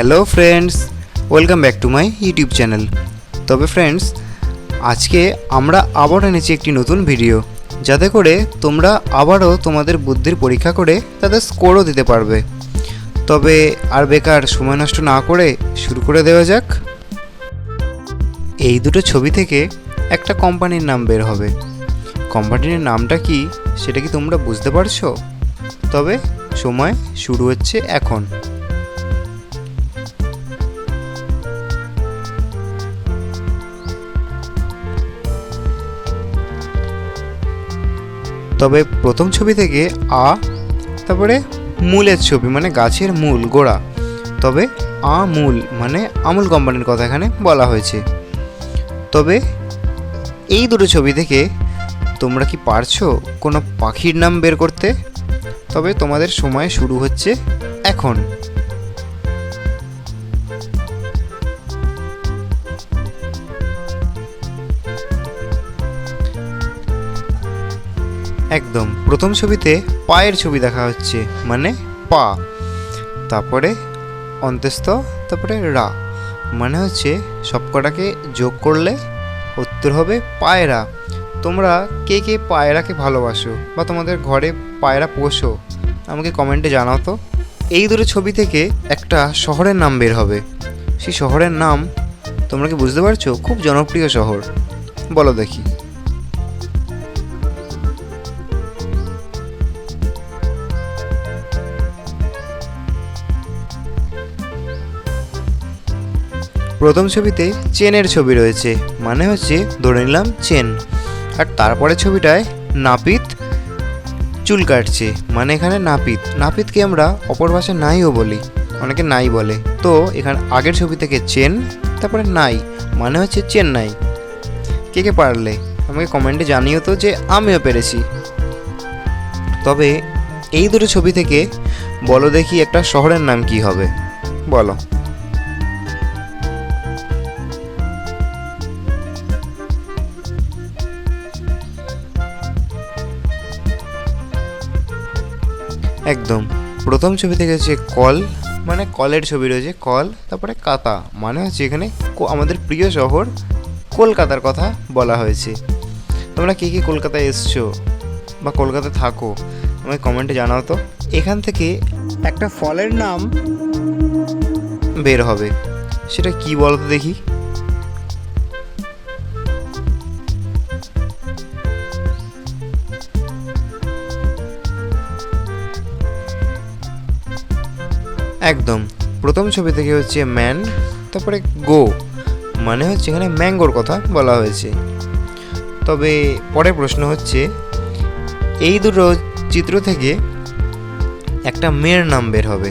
Hello friends, welcome back to my YouTube channel. তবে friends, আজকে আমরা আবার এনেছি একটি নতুন ভিডিও, যাতে করে তোমরা আবারও তোমাদের বুদ্ধির পরীক্ষা করে তাদের স্কোরও দিতে পারবে। তবে আর বেকার সময় নষ্ট না করে শুরু করে দেওয়া যাক। এই দুটো ছবি থেকে একটা কোম্পানির নাম বের হবে। কোম্পানির নামটা কি সেটা কি তোমরা বুঝতে পারছ? তবে সময় শুরু হচ্ছে এখন। তবে প্রথম ছবি থেকে আ, তারপরে মূলের ছবি মানে গাছের মূল, গোড়া। তবে আমূল মানে আমুল কোম্পানির কথা এখানে বলা হয়েছে। তবে এই দুটো ছবি থেকে তোমরা কি পারছ কোনো পাখির নাম বের করতে? তবে তোমাদের সময় শুরু হচ্ছে এখন। একদম। প্রথম ছবিতে পায়ের ছবি দেখা হচ্ছে মানে পা। তারপরে অন্ত্যস্ত তারপরে রা। মানে হচ্ছে সবকটাকে যোগ করলে উত্তর হবে পায়রা। তোমরা কে কে পায়রাকে ভালোবাসো বা তোমাদের ঘরে পায়রা পোষো, আমাকে কমেন্টে জানাও তো। এই দুটো ছবি থেকে একটা শহরের নাম বের হবে। সেই শহরের নাম তোমরা কি বুঝতে পারছ? খুব জনপ্রিয় শহর। বলো দেখি। প্রথম ছবিতে চেনের ছবি রয়েছে। মানে হচ্ছে ধরে নিলাম চেন। আর তারপরে ছবিটায় নাপিত চুল কাটছে। মানে এখানে নাপিত। নাপিতকে আমরা অপর ভাষায় নাইও বলি। অনেকে নাই বলে। তো এখানে আগের ছবি থেকে চেন, তারপরে নাই। মানে হচ্ছে চেন্নাই। কে কে পারলে? আমাকে কমেন্টে জানিও তো যে আমিও পেরেছি। তবে এই দুটো ছবি থেকে বলো দেখি একটা শহরের নাম কি হবে। বলো। একদম। প্রথম ছবি থেকে কল মানে কলের ছবি রয়েছে, কল, তারপরে কাতা মানে হচ্ছে এখানে আমাদের প্রিয় শহর কলকাতার কথা বলা হয়েছে। তোমরা কে কে কলকাতায় এসছো বা কলকাতায় থাকো আমাকে কমেন্টে জানাও তো। এখান থেকে একটা ফলের নাম বের হবে। সেটা কি বলতো দেখি? একদম। প্রথম ছবি থেকে হচ্ছে ম্যান, তারপরে গো মানে হচ্ছে এখানে ম্যাঙ্গোর কথা বলা হয়েছে। তবে পরের প্রশ্ন হচ্ছে, এই দুটো চিত্র থেকে একটা মেয়ের নাম বের হবে।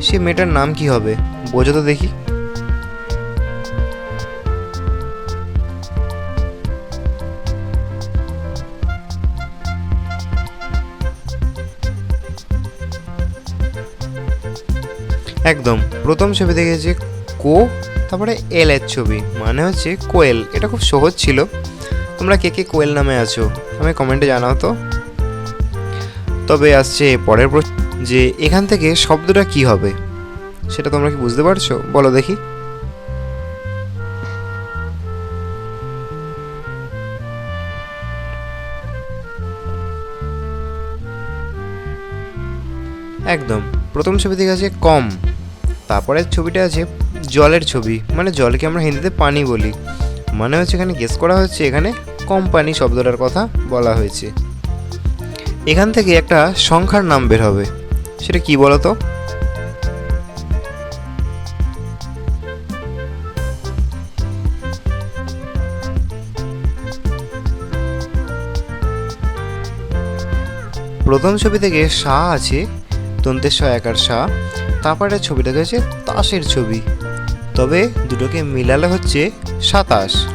সে মেয়েটার নাম কি হবে? বোঝো তো দেখি। একদম। প্রথম ছবি দেখেছি কো, তারপরে এল এর ছবি মানে হচ্ছে কোয়েল। এটা খুব সহজ ছিল। তোমরা কে কে কোয়েল নামে আছো, আমি কমেন্টে জানাও তো। তবে আসছে পরের প্রশ্ন, যে এখান থেকে শব্দটা কি হবে? সেটা তোমরা কি বুঝতে পারছ? বলো দেখি। একদম। প্রথম ছবি থেকে আছে কম। তারপরের ছবিটা আছে জলের ছবি। মানে জলকে আমরা হিন্দিতে পানি বলি। মানে হচ্ছে এখানে গেস করা হচ্ছে এখানে কোম্পানি শব্দটার কথা বলা হয়েছে। এখান থেকে একটা সংখ্যার নাম বের হবে। সেটা কি বলো তো প্রথম ছবি থেকে সা আছে তন্তের স একার সা তারপরে ছবিটা হয়েছে তাসের ছবি। তবে দুটোকে মিলালে হচ্ছে সাতাশ।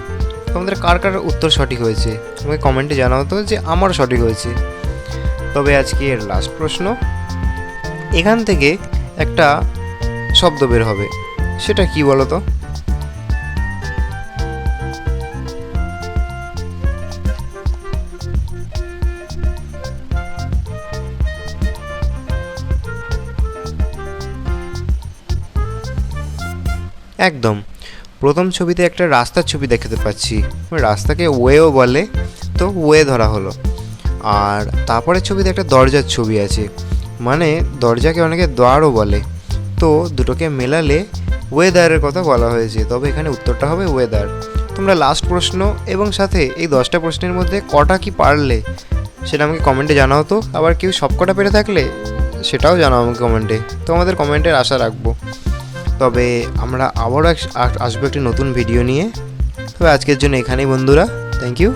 তোমাদের কার কার উত্তর সঠিক হয়েছে? তোমাকে কমেন্টে জানা হতো যে আমার সঠিক হয়েছে। তবে আজকে এর লাস্ট প্রশ্ন। এখান থেকে একটা শব্দ বের হবে। সেটা কি বলো তো একদম। প্রথম ছবিতে একটা রাস্তার ছবি দেখতে পাচ্ছি। রাস্তাকে ওয়েও বলে, তো ওয়ে ধরা হলো। আর তারপরের ছবিতে একটা দরজার ছবি আছে। মানে দরজাকে অনেকে দ্বারও বলে। তো দুটোকে মেলালে ওয়েদারের কথা বলা হয়েছে। তবে এখানে উত্তরটা হবে ওয়েদার। তোমরা লাস্ট প্রশ্ন এবং সাথে এই দশটা প্রশ্নের মধ্যে কটা কি পারলে সেটা আমাকে কমেন্টে জানাও তো। আবার কেউ সব কটা পেরে থাকলে সেটাও জানাও আমাকে কমেন্টে তো আমাদের কমেন্টের আশা রাখব। তবে আমরা আবারও আসব একটি নতুন ভিডিও নিয়ে। তবে আজকের জন্য এখানেই বন্ধুরা থ্যাংক ইউ